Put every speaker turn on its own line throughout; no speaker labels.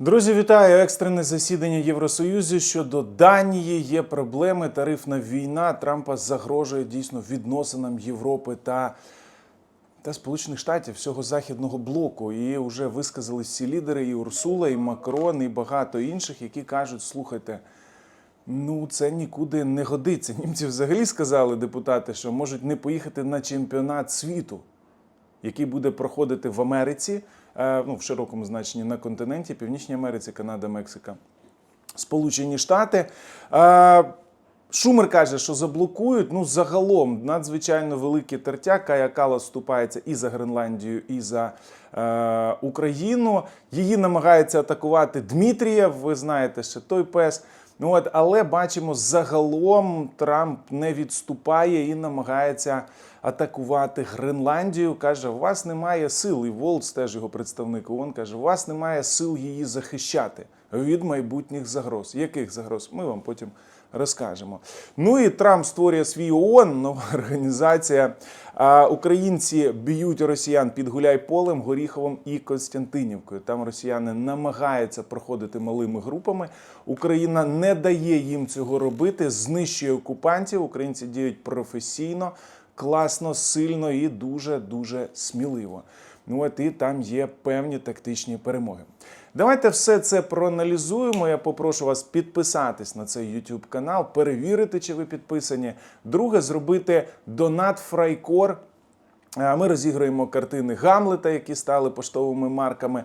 Друзі, вітаю! Екстрене засідання Євросоюзу щодо Данії. Є проблеми. Тарифна війна Трампа загрожує дійсно відносинам Європи та, та Сполучених Штатів всього західного блоку. І вже висказались всі лідери, і Урсула, і Макрон, і багато інших, які кажуть: слухайте. Ну, це нікуди не годиться. Німці взагалі сказали депутати, що можуть не поїхати на чемпіонат світу, який буде проходити в Америці, ну, в широкому значенні на континенті, Північній Америці, Канада, Мексика, Сполучені Штати. Е, Шумер каже, що заблокують. Ну, загалом надзвичайно великі тертя. Кая Калас вступається і за Гренландію, і за е, Україну. Її намагається атакувати Дмитрієв. Ви знаєте, ще той пес. Ну от, але бачимо, загалом Трамп не відступає і намагається атакувати Гренландію. Каже, у вас немає сил, і Волц теж його представник. ООН каже, у вас немає сил її захищати від майбутніх загроз. Яких загроз? Ми вам потім розкажемо. Ну і Трамп створює свій ООН, нова організація. Українці б'ють росіян під Гуляйполем, Горіховом і Константинівкою. Там росіяни намагаються проходити малими групами. Україна не дає їм цього робити, знищує окупантів. Українці діють професійно, класно, сильно і дуже дуже сміливо. Ну от і там є певні тактичні перемоги. Давайте все це проаналізуємо. Я попрошу вас підписатись на цей YouTube канал, перевірити, чи ви підписані. Друге, зробити донат Фрайкор. Ми розіграємо картини Гамлета, які стали поштовими марками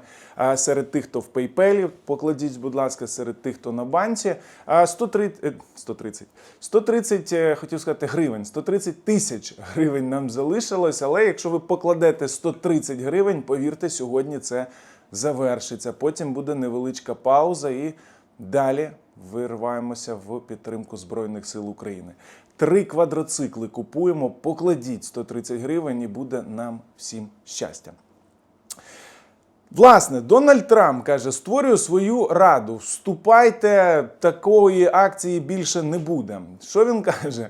серед тих, хто в PayPal, покладіть, будь ласка, серед тих, хто на банці. А, 130, е, 130, 130, е, хотів сказати, гривень, 130 тисяч гривень нам залишилось, але якщо ви покладете 130 гривень, повірте, сьогодні це завершиться. Потім буде невеличка пауза і далі вириваємося в підтримку Збройних сил України. Три квадроцикли купуємо, покладіть 130 гривень і буде нам всім щастя. Власне, Дональд Трамп каже: створюю свою раду. Вступайте, такої акції більше не буде. Що він каже?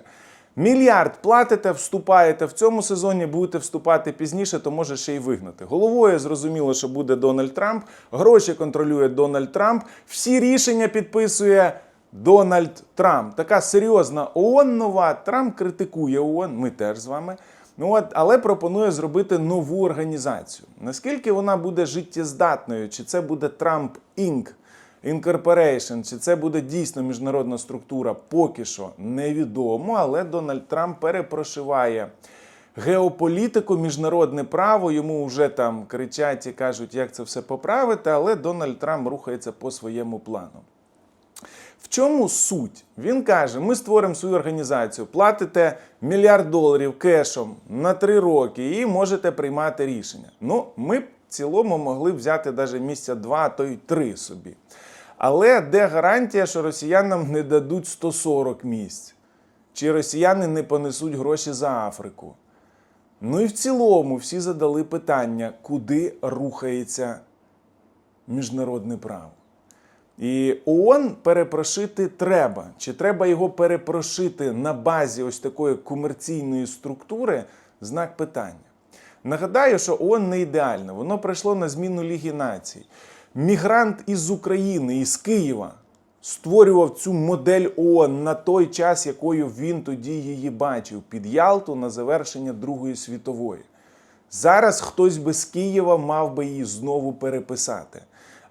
Мільярд платите, вступаєте в цьому сезоні, будете вступати пізніше, то може ще й вигнати. Головою зрозуміло, що буде Дональд Трамп. Гроші контролює Дональд Трамп. Всі рішення підписує Дональд Трамп. Така серйозна ООН нова. Трамп критикує ООН, ми теж з вами. Ну от, але пропонує зробити нову організацію. Наскільки вона буде життєздатною? Чи це буде Трамп Інк? Incorporation, чи це буде дійсно міжнародна структура, поки що невідомо, але Дональд Трамп перепрошиває геополітику, міжнародне право. Йому вже там кричать і кажуть, як це все поправити, але Дональд Трамп рухається по своєму плану. В чому суть? Він каже: ми створимо свою організацію, платите мільярд доларів кешом на три роки і можете приймати рішення. Ну, ми в цілому могли взяти навіть місця два, то й три собі. Але де гарантія, що росіянам не дадуть 140 місць? Чи росіяни не понесуть гроші за Африку? Ну і в цілому всі задали питання, куди рухається міжнародне право. І ООН перепрошити треба. Чи треба його перепрошити на базі ось такої комерційної структури? Знак питання. Нагадаю, що ООН не ідеальне, воно прийшло на зміну Ліги націй. Мігрант із України, із Києва, створював цю модель ООН на той час, якою він тоді її бачив, під Ялту на завершення Другої світової. Зараз хтось би з Києва мав би її знову переписати.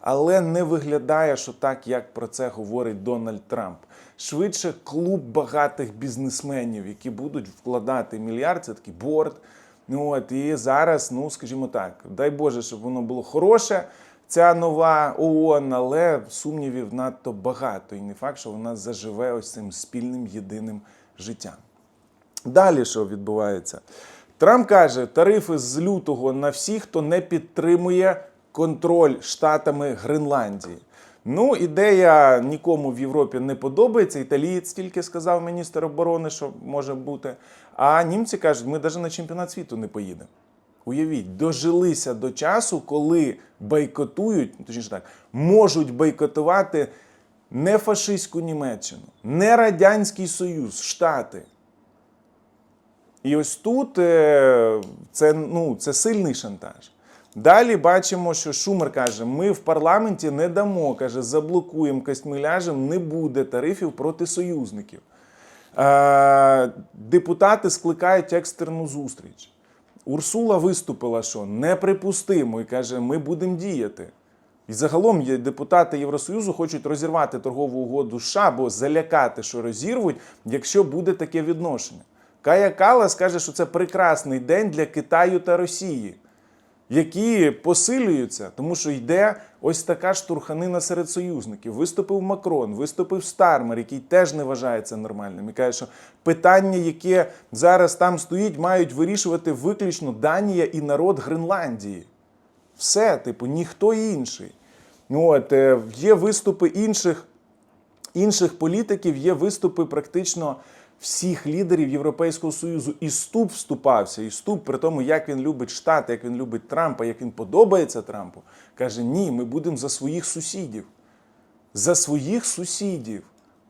Але не виглядає, що так, як про це говорить Дональд Трамп. Швидше клуб багатих бізнесменів, які будуть вкладати мільярд, це такий борт. Ну от і зараз, ну скажімо так, дай Боже, щоб воно було хороше. Ця нова ООН, але сумнівів надто багато. І не факт, що вона заживе ось цим спільним єдиним життям. Далі що відбувається? Трамп каже, тарифи з лютого на всіх, хто не підтримує контроль штатами Гренландії. Ну, ідея нікому в Європі не подобається. Італієць тільки сказав міністр оборони, що може бути. А німці кажуть, ми навіть на чемпіонат світу не поїдемо. Уявіть, дожилися до часу, коли бойкотують, ну, точніше так, можуть бойкотувати не фашистську Німеччину, не Радянський Союз, Штати. І ось тут е, це, ну, це сильний шантаж. Далі бачимо, що Шумер каже: ми в парламенті не дамо, каже, заблокуємо костьмиляжем, не буде тарифів проти союзників. Е, депутати скликають екстерну зустріч. Урсула виступила, що неприпустимо, і каже, ми будемо діяти. І загалом депутати Євросоюзу хочуть розірвати торгову угоду США або залякати, що розірвуть, якщо буде таке відношення. Кая Калас каже, що це прекрасний день для Китаю та Росії, які посилюються, тому що йде ось така штурханина серед союзників. Виступив Макрон, виступив Стармер, який теж не вважається нормальним. І каже, що питання, яке зараз там стоїть, мають вирішувати виключно Данія і народ Гренландії. Все, типу, ніхто інший. Ну, от, е, є виступи інших, інших політиків, є виступи практично всіх лідерів Європейського Союзу. І Ступ вступався, і Ступ, при тому, як він любить Штати, як він любить Трампа, як він подобається Трампу, каже: ні, ми будемо за своїх сусідів. За своїх сусідів.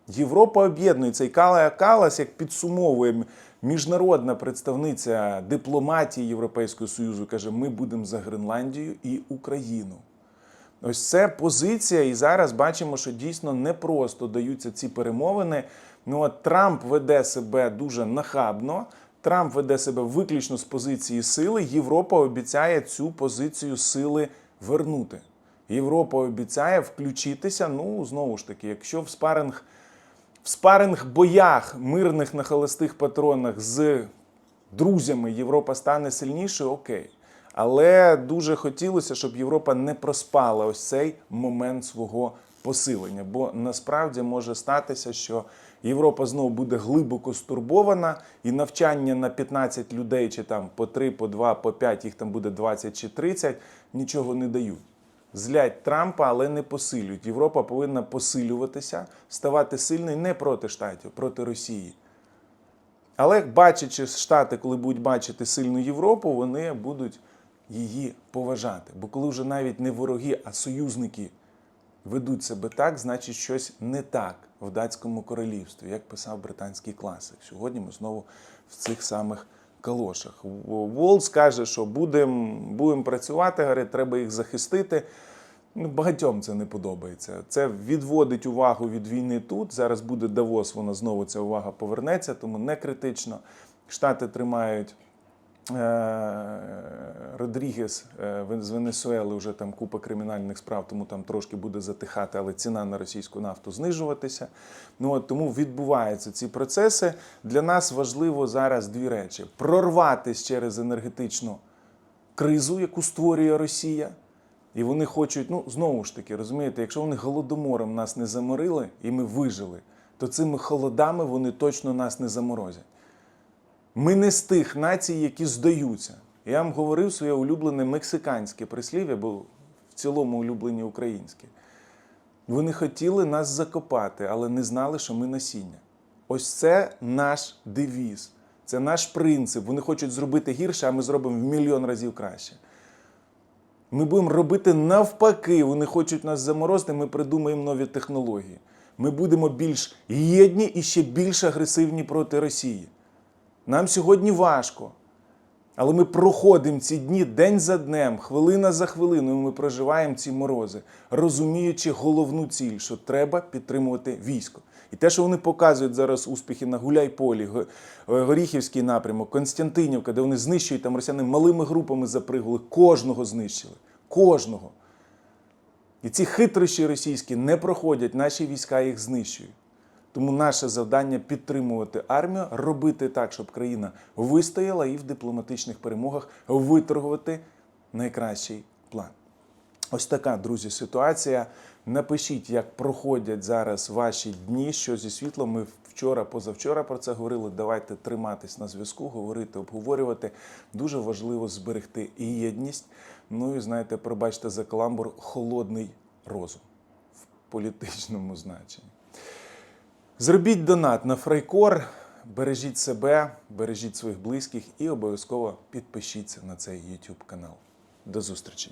Європа об'єднується. І Калая Калас, як підсумовує міжнародна представниця дипломатії Європейського Союзу, каже: ми будемо за Гренландію і Україну. Ось це позиція, і зараз бачимо, що дійсно непросто даються ці перемовини. Ну от Трамп веде себе дуже нахабно. Трамп веде себе виключно з позиції сили. Європа обіцяє цю позицію сили вернути. Європа обіцяє включитися. Ну знову ж таки, якщо в спаринг в спаринг боях мирних на холостих патронах з друзями Європа стане сильнішою, окей. Але дуже хотілося, щоб Європа не проспала ось цей момент свого посилення. Бо насправді може статися, що Європа знову буде глибоко стурбована, і навчання на 15 людей, чи там по 3, по 2, по 5, їх там буде 20 чи 30, нічого не дають. Злять Трампа, але не посилюють. Європа повинна посилюватися, ставати сильною не проти штатів, проти Росії. Але бачачи Штати, коли будуть бачити сильну Європу, вони будуть її поважати. Бо коли вже навіть не вороги, а союзники ведуть себе так, значить щось не так в датському королівстві, як писав британський класик. Сьогодні ми знову в цих самих калошах. Волс каже, що будемо будем працювати, говорить, треба їх захистити. Ну, багатьом це не подобається. Це відводить увагу від війни тут. Зараз буде Давос, вона знову ця увага повернеться, тому не критично. Штати тримають Родрігес е, з Венесуели, вже там купа кримінальних справ, тому там трошки буде затихати, але ціна на російську нафту знижуватися. Ну от тому відбуваються ці процеси. Для нас важливо зараз дві речі: прорватися через енергетичну кризу, яку створює Росія. І вони хочуть, ну знову ж таки, розумієте, якщо вони голодомором нас не заморили і ми вижили, то цими холодами вони точно нас не заморозять. Ми не з тих націй, які здаються. Я вам говорив своє улюблене мексиканське прислів'я, бо в цілому улюблені українське. Вони хотіли нас закопати, але не знали, що ми насіння. Ось це наш девіз, це наш принцип. Вони хочуть зробити гірше, а ми зробимо в мільйон разів краще. Ми будемо робити навпаки. Вони хочуть нас заморозити, ми придумаємо нові технології. Ми будемо більш єдні і ще більш агресивні проти Росії. Нам сьогодні важко. Але ми проходимо ці дні день за днем, хвилина за хвилиною. Ми проживаємо ці морози, розуміючи головну ціль, що треба підтримувати військо. І те, що вони показують зараз успіхи на Гуляйполі, Горіхівський напрямок, Константинівка, де вони знищують там росіяни малими групами запригли, кожного знищили. Кожного. І ці хитрощі російські не проходять, наші війська їх знищують. Тому наше завдання підтримувати армію, робити так, щоб країна вистояла і в дипломатичних перемогах виторгувати найкращий план. Ось така, друзі, ситуація. Напишіть, як проходять зараз ваші дні, що зі світлом. Ми вчора, позавчора про це говорили. Давайте триматись на зв'язку, говорити, обговорювати. Дуже важливо зберегти і єдність. Ну і знаєте, пробачте за каламбур, холодний розум в політичному значенні. Зробіть донат на Фрайкор, бережіть себе, бережіть своїх близьких і обов'язково підпишіться на цей YouTube канал. До зустрічі!